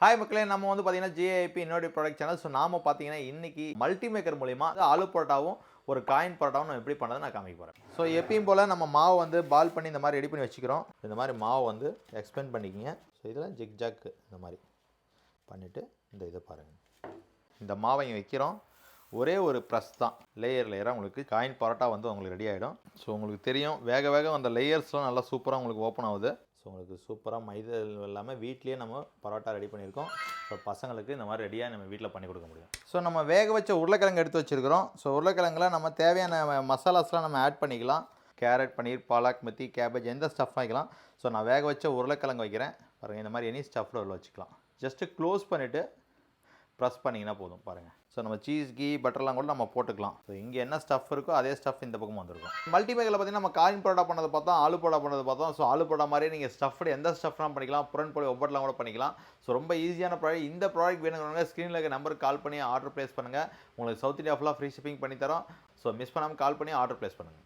Hi மக்களே நம்ம வந்து பார்த்தீங்கன்னா ஜிஐபி இன்னொரு ப்ராடக்ட் சேனல் ஸோ நாம பார்த்தீங்கன்னா இன்னைக்கு மல்டி மேக்கர் மூலிமா ஆலு பரோட்டாவும் ஒரு காயின் பரோட்டாவும் நம்ம எப்படி பண்ணுறது நான் காமிக்க போகிறேன் ஸோ எப்பயும் போல் நம்ம மாவு வந்து பால் பண்ணி இந்த மாதிரி ரெடி பண்ணி வச்சுக்கிறோம். இந்த மாதிரி மாவு வந்து எக்ஸ்பிளைன் பண்ணிக்கிங்க. ஸோ இதில் ஜிக் ஜாக் இந்த மாதிரி பண்ணிவிட்டு இந்த இதை பாருங்கள் இந்த மாவை வைக்கிறோம். ஒரே ஒரு ப்ரெஸ் தான். லேயர் லேயராக உங்களுக்கு காயின் பரோட்டா வந்து உங்களுக்கு ரெடி ஆகிடும் ஸோ உங்களுக்கு தெரியும் வேக வேக அந்த லேயர்ஸ்லாம் நல்லா சூப்பராக உங்களுக்கு ஓப்பன் ஆகுது. உங்களுக்கு சூப்பராக மைதா இல்லாமல் வீட்லேயே நம்ம பரோட்டா ரெடி பண்ணியிருக்கோம். ஸோ பசங்களுக்கு இந்த மாதிரி ரெடியாக நம்ம வீட்டில் பண்ணி கொடுக்க முடியும். ஸோ நம்ம வேக வச்ச உருளைக்கிழங்கு எடுத்து வச்சுருக்கிறோம். ஸோ உருளைக்கிழங்குல நம்ம தேவையான மசாலாஸ்லாம் நம்ம ஆட் பண்ணிக்கலாம். கேரட் பன்னீர் பாலாக் மெத்தி கேபேஜ் எந்த ஸ்டஃப் வைக்கலாம் ஸோ நான் வேக வச்ச உருளைக்கிழங்கு வைக்கிறேன். பாருங்கள் இந்த மாதிரி எனி ஸ்டஃப்ல உள்ள வச்சுக்கலாம். ஜஸ்ட்டு க்ளோஸ் பண்ணிவிட்டு ப்ரெஸ் பண்ணிங்கன்னா போதும் பாருங்கள் ஸோ நம்ம சீஸ் கீ பட்டர்லாம் கூட நம்ம போட்டுக்கலாம். ஸோ இங்கே என்ன ஸ்டஃப் இருக்கோ அதே ஸ்டஃப் இந்த பக்கம் வந்துருக்கும். மல்டிமேக்கில் பார்த்தீங்கன்னா நம்ம காயின் பரோட்டா பண்ணதை பார்த்தோம் ஆலு பரோட்டா பண்ணது பார்த்தோம். ஸோ ஆலு பரோட்டா மாதிரியே நீங்கள் ஸ்டஃப்டு எந்த ஸ்டஃப்லாம் பண்ணிக்கலாம். புரன் போலி ஒவ்வொருலாம் கூட பண்ணிக்கலாம். ஸோ ரொம்ப ஈஸியான ப்ராடக்ட் இந்த ப்ராடக்ட் வேணுங்கிறவங்க ஸ்க்ரீனில் இருக்க நம்பருக்கு கால் பண்ணி ஆர்டர் ப்ளேஸ் பண்ணுங்கள் உங்களுக்கு சவுத் இந்தியா ஃபுல்லாக ஃப்ரீ ஷிப்பிங் பண்ணி தரோம் ஸோ மிஸ் பண்ணாமல் கால் பண்ணி ஆர்டர் ப்ளேஸ் பண்ணுங்கள்